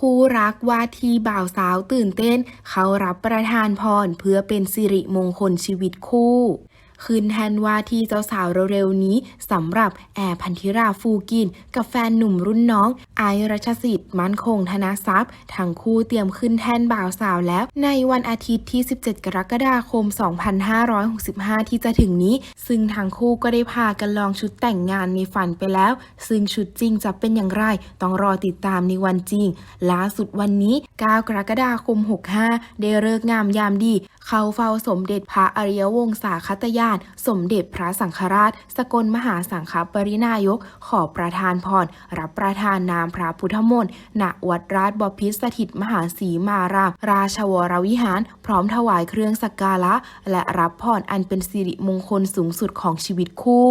คู่รักว่าที่บ่าวสาวตื่นเต้น เขารับประทานพรเพื่อเป็นสิริมงคลชีวิตคู่ คืนแทนว่าที่เจ้าสาวเร็วๆนี้สำหรับแอร์พันธิราฟูกิน กับแฟนหนุ่มรุ่นน้อง ไอรัชสิทธิ์มั่นคงธนทรัพย์ ทั้งคู่เตรียมขึ้นแทนบ่าวสาวแล้ว ในวันอาทิตย์ที่ 17 กรกฎาคม 2565 ที่จะถึงนี้ ซึ่งทั้งคู่ก็ได้พากันลองชุดแต่งงานในฝันไปแล้ว ซึ่งชุดจริงจะเป็นอย่างไร ต้องรอติดตามในวันจริง ล่าสุดวันนี้ 9 กรกฎาคม 65 ได้เลิกงามยามดี เข้าเฝ้าสมเด็จพระอริยวงศาคตญาณสมเด็จพระสังฆราช สกลมหาสังฆปรินายก ขอประทานพร รับประทานนามพระพุทธมนต์ณวัดราชบพิษสถิตมหาศีมาราม ราชวรวิหาร พร้อมถวายเครื่องสักการะ และรับพรอันเป็นสิริมงคลสูงสุดของชีวิตคู่